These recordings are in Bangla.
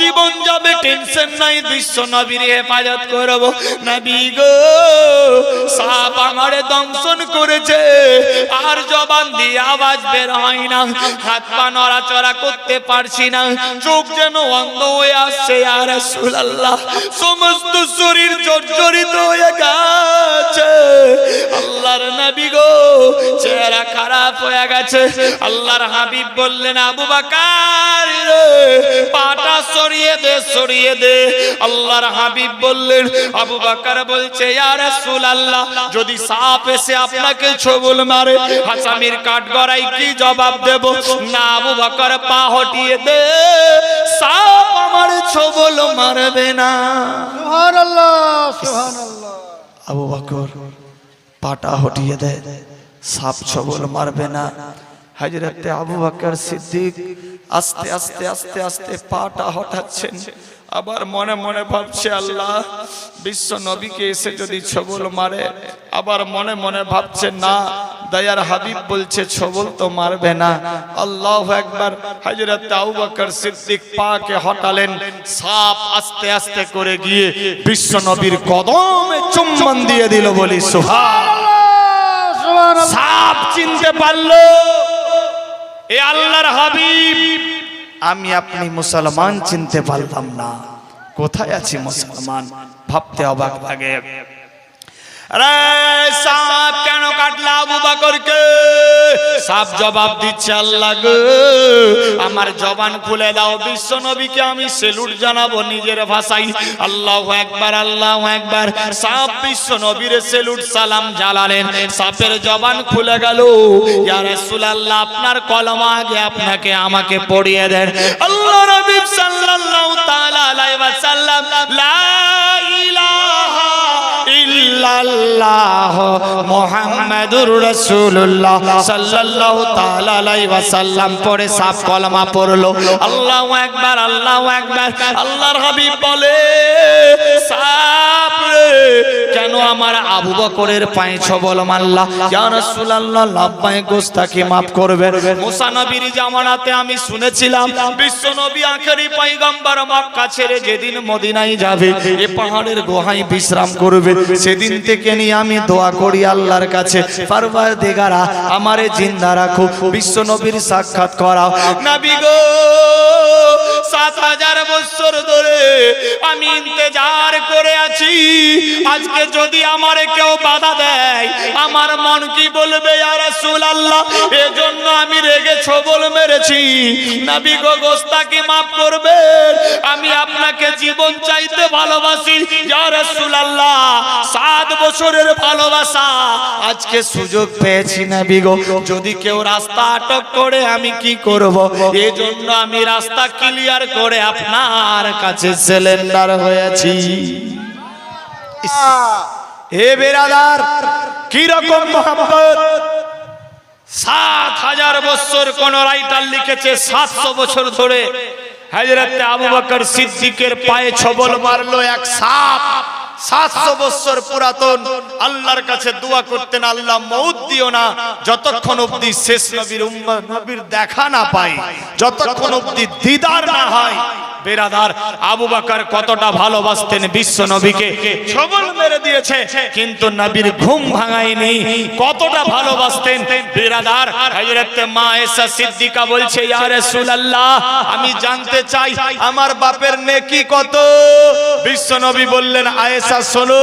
জীবন যাবে, টেনশন নাই, বিশ্ব নবীর হেফাজত নবী গো, সাপ দংশন করেছে, আর জবান দিয়ে আওয়াজ বের হয় না। হাত পা নড়াচড়া করতে পারছি না। চোখ যেন অন্ধ হয়ে আসছে আর রাসূলুল্লাহ। সমস্ত শরীর জর্জরিত হয়ে গেছে। আল্লাহর নবী গো, চেহারা খারাপ হয়ে গেছে। আল্লাহর হাবিব বললেন আবু বাকার রে, পাটা সরিয়ে দে সরিয়ে দে। আল্লাহর হাবিব বললেন আবু বাকার বলছে ইয়া রাসূলুল্লাহ যদি সাপ এসে আপনাকে ছবল মারে হাসামির কাঠ গড়াই কি জবাব দেব? না আবু বাকার পা হটিয়ে দে সাপ আমার ছবল মারবে না। সুবহানাল্লাহ সুবহানাল্লাহ। আবু বকর পাটা হটিয়ে দেয় সাপ ছবল মারবে না। হাজরতে আবু বকর সিদ্দিক আস্তে আস্তে আস্তে আস্তে পাটা হটাচ্ছেন। আবার মনে মনে ভাবছে, আল্লাহ, বিশ্ব নবীকে এসে যদি ছবল মারে। আবার মনে মনে ভাবছে, না, দয়ার হাবিব বলছে, ছবল তো মারবে না। আল্লাহ একবার হযরত আবু বকর সিদ্দিক পাকে হটালেন। সাপ আস্তে আস্তে করে গিয়ে বিশ্ব নবীর কদমে চুম্বন দিয়ে দিল বলি সুবহানাল্লাহ সাপ চিনতে পারল। এ আল্লাহর হাবিব, আমি আপনি মুসলমান চিনতে পারলাম না। কোথায় আছি মুসলমান? ভাবতে অবাক লাগে। সাপ কেন কাটলা আবু বকরকে? সাপ জবাব দিচ্ছে, আল্লাহ আমার জবান খুলে দাও। বিশ্ব নবীকে আমি সেলুট জানাব নিজের ভাষায়। আল্লাহু একবার আল্লাহু একবার। সাপ বিশ্ব নবীর সেলুট সালাম জালালেন সাপের জবান খুলে গেল। ইয়া রাসূলুল্লাহ, আপনার কলমা আগে আপনাকে আমাকে পড়িয়ে দেন। আল্লাহ নবী সাল্লাল্লাহু তাআলা আলাইহি ওয়াসাল্লাম ইল্লাল্লাহ রাসূলুল্লাহ সাল্লাল্লাহু তাআলা আলাইহি ওয়াসাল্লাম সাফ কলমা পড়ল। আল্লাহু আকবার আল্লাহু আকবার, আল্লাহর হাবিব বলে রে, কেন আমার আবু বকরের পায়ে ছবল মারলা? ইয়া রাসূলুল্লাহ, লাব্বাই গোস্তাকে maaf করবেন মুসা নবীর জামানাতে আমি শুনেছিলাম, বিশ্ব নবী আখেরি পয়গম্বর মক্কা ছেড়ে যেদিন মদিনায় যাবে, এ পাহাড়ের গুহায় বিশ্রাম করবে। সেদিন থেকে নিয়ে আমি দোয়া করি আল্লাহর কাছে। পারবার দেগারা আমারে জিন্দা রাখো বিশ্ব নবীর সাক্ষাৎ করাও। নবী গো সাত হাজার বছর ধরে আমি ইন্তজার করে আছি। আজকে যদি আমারে কেউ বাধা দেয়, আমার মন কি বলবে ইয়া রাসূলুল্লাহ? এজন্য আমি রেগে ছবল মেরেছি। নবী গো গোস্তাকে maaf করবেন আমি আপনাকে জীবন চাইতে ভালোবাসি। রাসূলুল্লাহ, সাত বছরের ভালোবাসা। আজকে সুযোগ পেয়েছি নবী গো। যদি কেউ রাস্তা আটক করে, আমি কি করব? এজন্য আমি রাস্তা ক্লিয়ার করে আপনার কাছে সিলিন্ডার হয়েছি। হে বেরাদার কি রকম মোহাম্মদ সাত হাজার বছর কোন রাইটার লিখেছে সাতশো বছর ধরে। হাজরাতে আবু বকর সিদ্দিকের পায়ে ছবল মারলো এক সাপ। নবীর কতটা ভালোবাসতেন বিশ্ব নবীকে। মেরে দিয়েছে, কিন্তু নবীর ঘুম ভাঙায়নি। কতটা ভালোবাসতেন বেরাদার। মা এসা সিদ্দিকা বলছে আমি জানতে চাই, আমার বাপের নেকি কত? বিশ্ব নবী বললেন, আয়েশা শোনো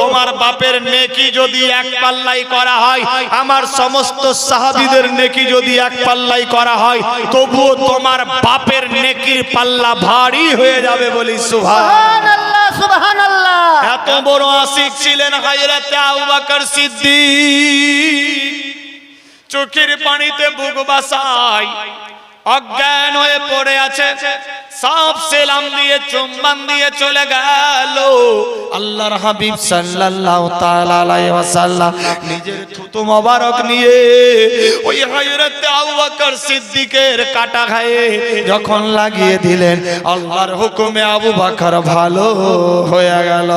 তোমার বাপের নেকি যদি এক পাল্লাই করা হয় আমার সমস্ত সাহাবীদের নেকি যদি এক পাল্লাই করা হয় তবুও তোমার বাপের নেকির পাল্লা ভারী হয়ে যাবে বলি সুবহানাল্লাহ সুবহানাল্লাহ। এত বড় আশিক ছিলেন হাজরাতে আবু বকর সিদ্দিক। চোখের পানিতে বুক বাসায়। অজ্ঞান হয়ে পড়ে আছে। সব সেলাম দিয়ে চুম্বন দিয়ে চলে গেল। আল্লাহর হাবিব সাল্লাল্লাহু তাআলা আলাইহি ওয়াসাল্লাম নিজের থুতু মোবারক নিয়ে ওই হযরত আবু বকর সিদ্দিকের কাটা খায়ে যখন লাগিয়ে দিলেন আল্লাহর হুকুমে আবু বকর ভালো হয়ে গেল।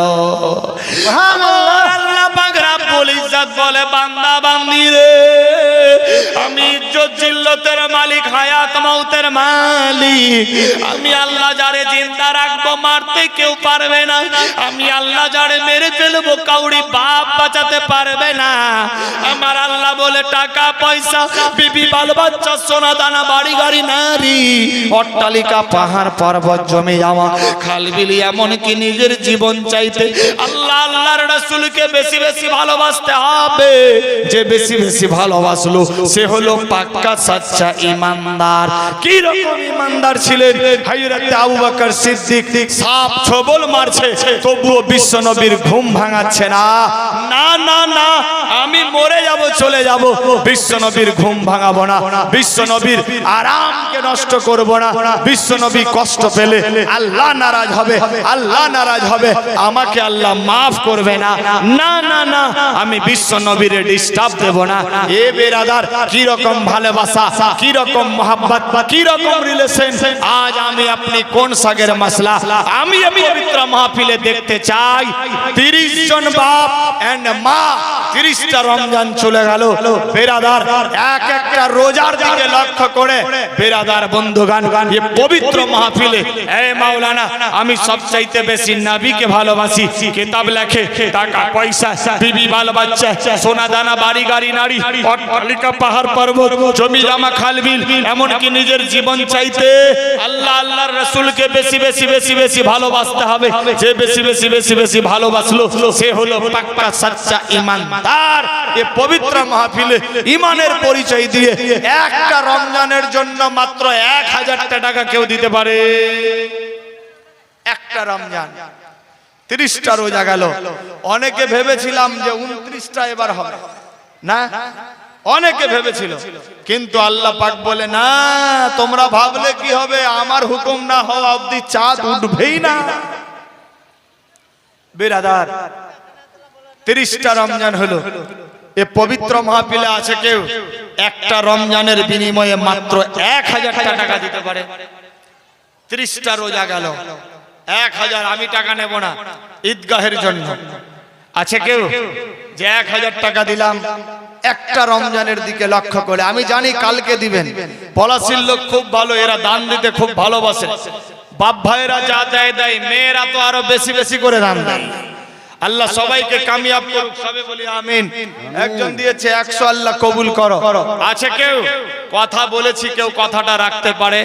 সুবহানাল্লাহ। আল্লাহ পাক রব্বুল রাব্বুল ইজ্জত বলে বান্দা বান্দি রে আমি জিল্লতের মালিক, হায়াত মৌতের মালিক। আমি আল্লাহ যারে জিন্দা রাখব, মারতে কেউ পারবে না। আমি আল্লাহ যারে মেরে ফেলব, কাউরি বাপ বাঁচাতে পারবে না। আমার আল্লাহ বলে, টাকা, পয়সা, বিবি বাল বাচ্চা সোনা, দানা, বাড়ি, গাড়ি, নারী, অট্টালিকা, পাহাড়, পর্বত, জমে যাওয়া খালবিলি এমনকি নিজের জীবন চাইতে আল্লাহ, আল্লাহর রাসূলকে বেশি বেশি ভালোবাসতে হবে। যে বেশি বেশি ভালোবাসলো, সে হলো পাক্কা সাচ্চা ইমানদার। কি রকম ইমানদার ছিলেন? হযরত আবু বকর সিদ্দিক সাপ ছবল মারছে তবুও বিশ্ব নবীর ঘুম ভাঙাচ্ছে না। না না না আমি মরে যাব চলে যাব। বিশ্ব নবীর ঘুম ভাঙাবো না। বিশ্ব নবীর আরামকে নষ্ট করব না। বিশ্ব নবী কষ্ট পেলে আল্লাহ নারাজ হবে আল্লাহ নারাজ হবে। আমাকে আল্লাহ মাফ করবে না। না না না আমি বিশ্ব নবীরে ডিস্টার্ব দেব না। এ বেরাদার কি রকম ভালোবাসা কি রকম মোহাব্বত কি রকম রিলেশন আজ আমি আপনি কোন সাগের মাসলা? আমি এই পবিত্র মাহফিলে দেখতে চাই। 30 জন বাপ এন্ড মা 30টা রমজান চলে গেল। বেরাদার, এক একটা রোজার দিকে লক্ষ্য করে বেরাদার বন্ধুগান এ পবিত্র মাহফিলে এ মাওলানা, আমি সবচাইতে বেশি নবীকে ভালোবাসি। কিতাব লেখে, টাকা, পয়সা, বিবি, বাল, বাচ্চা, সোনা, দানা, বাড়ি, গাড়ি, নারী পাহাড়, পর্বত জমি জামা খালবিল এমনকি নিজের জীবন চাইতে আল্লাহ আল্লাহর রাসূলকে বেশি বেশি বেশি বেশি ভালোবাসতে হবে। যে বেশি বেশি বেশি বেশি ভালোবাসলো, সে হলো পাক্কা সাচ্চা ইমানদার। এ পবিত্র মাহফিলে ইমানের পরিচয় দিয়ে একটা রমজানের জন্য মাত্র এক হাজারটা টাকা কেউ দিতে পারে। একটা রমজান, তিরিশটা রোজা গেল। অনেকে ভেবেছিলাম যে উনত্রিশটা এবার হবে। না? অনেকে ভেবেছিল কিন্তু আল্লাহ পাক বলে না তোমরা ভাবলে কি হবে? আমার হুকুম না হওয়া অবধি চাঁদ উঠবেই না। বিরাদার তিরিশটা রমজান হলো। এ পবিত্র মাহফিলে আছে কেউ? একটা রমজানের বিনিময়ে মাত্র এক হাজার টাকা দিতে পারে। ত্রিশটা রোজা গেল। এক হাজার আমি টাকা নেব না ঈদগাহের জন্য। আছে কেউ? যে এক হাজার টাকা দিলাম একটা রমজানের দিকে লক্ষ্য করে। আমি জানি কালকে দিবেন। পলাশির লোক খুব ভালো, এরা দান দিতে খুব ভালোবাসে। বাপ ভাইয়েরা যা দেয় দেয়, মেয়েরা তো আরও বেশি বেশি করে দান দেয়। আল্লাহ সবাইকে কামিয়াব করুক, সবে বলি আমিন। একজন দিয়েছে, একশো আল্লাহ কবুল করো। আছে কেউ? কথা বলেছি, কেউ কথাটা রাখতে পারে।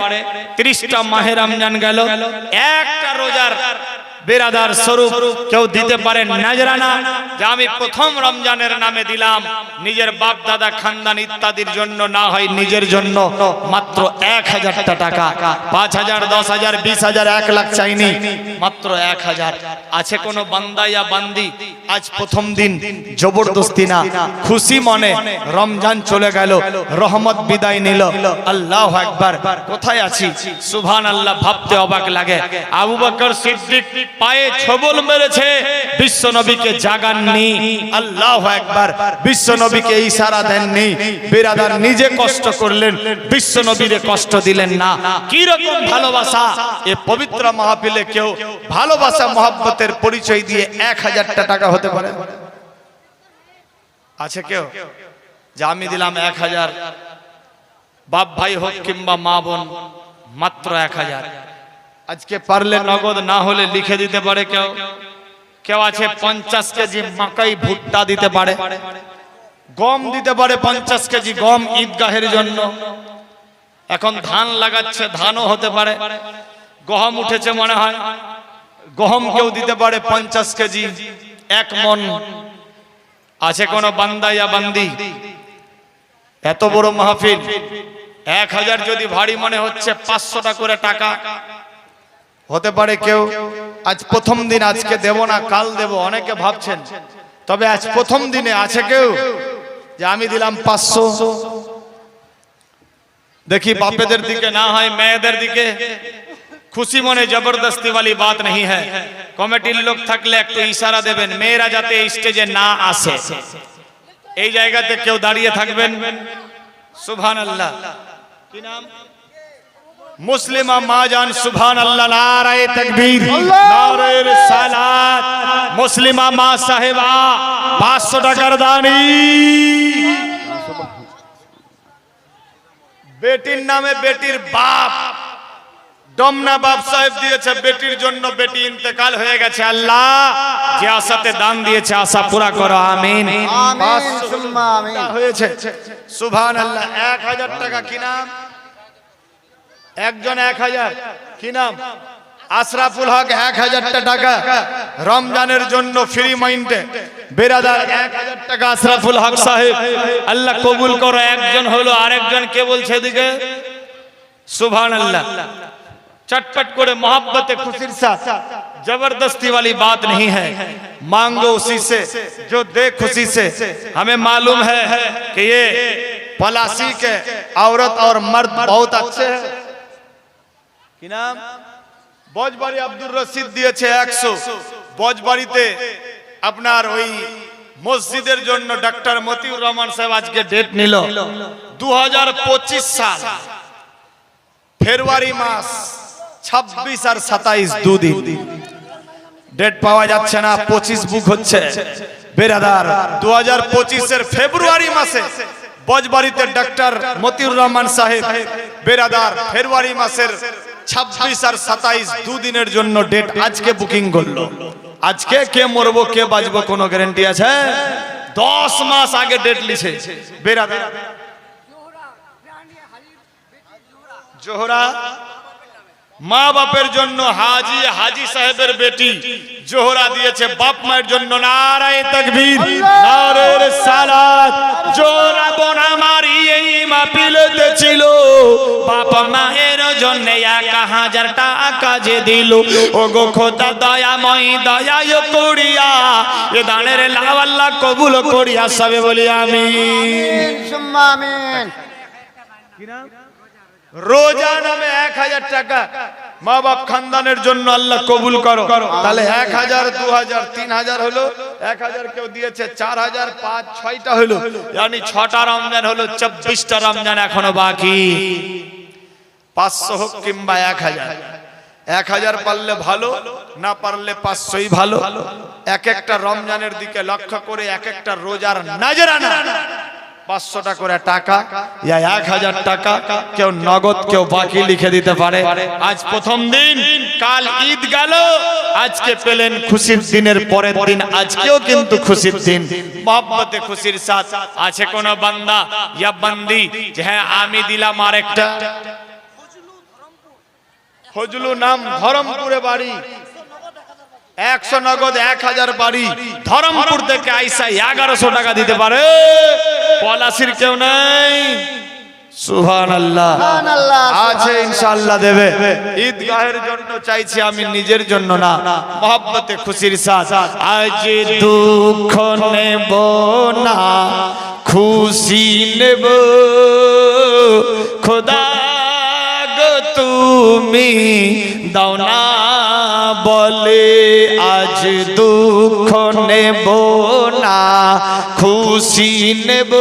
ত্রিশটা মাহে রমজান গেল। একটা রোজার বেরাদার স্বরূপ কেউ দিতে পারে নাজরানা যে আমি প্রথম রমজানের নামে দিলাম। নিজের বাপ দাদা খানদান ইত্যাদির জন্য না হয় নিজের জন্য মাত্র এক হাজারটা টাকা। পাঁচ হাজার, দশ হাজার, বিশ হাজার, এক লাখ চাইনি। মাত্র এক হাজার। আছে কোনো বান্দা ইয়া বান্দি? আজ প্রথম দিন। জবরদস্তি না। খুশি মনে রমজান চলে গেল। রহমত বিদায় নিল। আল্লাহ একবার কোথায় আছি? সুভান আল্লাহ ভাবতে অবাক লাগে। আবু বকর সিদ্দিক পায়ে ছবল মেরেছে বিশ্ব নবীকে জাগাননি। আল্লাহ একবার বিশ্ব নবীকে ইশারা দেননি। বিরাদার নিজে কষ্ট করলেন বিশ্ব নবীরে কষ্ট দিলেন না। কি রকম ভালোবাসা? এ পবিত্র মাহফিলে কেউ ভালোবাসা, মহাব্বতের পরিচয় দিয়ে এক হাজারটা টাকা হতে পারে? আছে কেউ? যে আমি দিলাম এক হাজার, বাপ ভাই হোক কিংবা মা বোন, মাত্র এক হাজার। আজকে পারলে নগদ না হলে লিখে দিতে পারে কেউ। কেউ। আছে পঞ্চাশ কেজি মাকাই ভুট্টা দিতে পারে। গম দিতে পারে পঞ্চাশ কেজি গম ঈদগাহের জন্য। এখন ধান লাগাচ্ছে ধানও হতে পারে। গহম উঠেছে মনে হয়। গহম কেউ দিতে পারে পঞ্চাশ কেজি এক মন। আছে কোন বান্দা? ইয়া বান্দি? এত বড় মাহফিল। এক হাজার যদি ভারী মনে হচ্ছে পাঁচশোটা করে টাকা। হতে পারে কেউ আজ প্রথম দিন আজকে দেব না কাল দেব অনেকে ভাবছেন তবে আজ প্রথম দিনে আছে কেউ যে আমি দিলাম পাঁচশো দেখি বাপেদের দিকে না হয় মেয়েদের দিকে খুশি মনে জবরদস্তি वाली बात नहीं है কমিটির লোক থাকলে একটু ইশারা দেবেন মেয়েরা যাতে স্টেজে না আসে এই জায়গাতে কেউ দাঁড়িয়ে থাকবেন সুবহানাল্লাহ কি নাম মুসলিমা মা জান সুবহান আল্লাহ নারায়ে তাকবীর নারায়ে রিসালাত। মুসলিমা মা সাহেবা 500 টাকার দানি বেটির নামে বেটির বাপ। ডমনা বাপ সাহেব দিয়েছে বেটির জন্য বেটি ইন্তেকাল হয়ে গেছে আল্লাহ। যে আশাতে দান দিয়েছে আশা পুরা করো আমিন। হয়েছে। সুবহান আল্লাহ এক হাজার টাকা কি নাম? একজন এক হাজার কি নাম আশরাফুল হক এক হাজারটা টাকা রমজানের জন্য ফ্রি মাইন্ডে বেরাদার এক হাজার টাকা আশরাফুল হক সাহেব আল্লাহ কবুল করো একজন হলো আরেকজন কে বলছে এদিকে सुभान अल्लाह चटपट करे मोहब्बत खुशीर साथ जबरदस्ती वाली बात नहीं है मांगो उसी से जो दे खुशी से हमें मालूम है कि ये पलासी के औरत और मर्द बहुत अच्छे हैं কি নাম? বজবাড়ি আব্দুর রশিদ দিয়েছে একশো। বজবাড়িতে আপনার ওই মসজিদের জন্য ডাক্তার মতিউর রহমান সাহেব আজকে ডেট নিল। দু সাল, ফেব্রুয়ারি মাস, ছাব্বিশ আর সাতাইশ দুদিন। ডেট পাওয়া যাচ্ছে না, পঁচিশ বুক হচ্ছে। বেরাদার দু হাজার পঁচিশের ফেব্রুয়ারি মাসে বজবাড়িতে ডাক্তার মতিউর রহমান সাহেব, বেরাদার, ফেব্রুয়ারি মাসের ছাব্বিশ আর সাতাইশ দুদিনের জন্য ডেট আজকে বুকিং করল। আজকে কে মরবো কে বাঁচবো কোনো গ্যারেন্টি আছে? দশ মাস আগে ডেট লিছে বেরাদার জোহরা মা বাপের জন্য হাজি হাজি সাহেবের বেটি। জোহরা দিয়েছে বাপ মায়ের জন্য নারায় তকবীর নারের সালাত। জোহরা বোন আমার এই মাহফিলেতে ছিল। বাপ মায়ের জন্য এক হাজার টাকা যে দিল। ও গো খোদা দয়াময় দয়া করিয়া এ দানের লাওয়াল্লাহ কবুল করিয়া সবে বলি আমি আমিন সুম্মা আমিন। রোজা নামে এক হাজার টাকা। মা বাপ খানদানের জন্য আল্লাহ কবুল করো। তাহলে এক হাজার দু হাজার তিন হাজার হলো। এক হাজার কেউ দিয়েছে চার হাজার পাঁচ ছয়টা হলো জানি ছটা রমজান হলো চব্বিশটা রমজান এখনও বাকি। পাঁচশো হোক কিংবা এক হাজার। এক হাজার পারলে ভালো না পারলে পাঁচশোই ভালো। এক একটা রমজানের দিকে লক্ষ্য করে এক একটা রোজার নাজরানা। পাঁচশোটা করে টাকা ইয়া এক হাজার টাকা কেউ নগদ কেউ বাকি লিখে দিতে পারে। আজ প্রথম দিন কাল ঈদ গেল আজকে পেলেন খুশির দিনের পরের দিন আজকেও কিন্তু খুশির দিন। মহব্বতে খুশির সাথ। আছে কোন বান্দা? ইয়া বান্দি যে হ্যাঁ আমি দিলাম আরেকটা। ফজলু নাম ধরমপুরে বাড়ি। একশো নগদ এক হাজার বাড়ি। ধরমপুর থেকে আইসা এগারোশো টাকা দিতে পারে। পলাশির কেউ নাই। সুহান আল্লাহ আছে ইনশাআল্লাহ দেবে। ঈদগাহের জন্য চাইছি আমি নিজের জন্য না মহব্বতে খুশির সাথ আজ দুঃখ নেব না খুশি নেব। খোদা তুমি দাও না বলে আজ দুঃখ নেব না খুশি নেব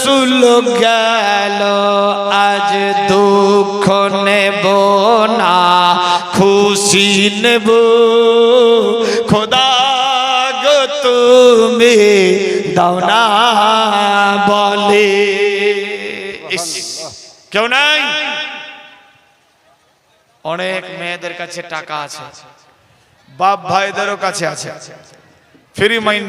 রসুল গেল, আজ দুঃখ নেব না, খুশি নেব। খোদা গো তুমি দাও না বলে। কেউ নাই? অনেক মেয়েদের কাছে টাকা আছে, বাপ ভাইদেরও কাছে আছে। Free mind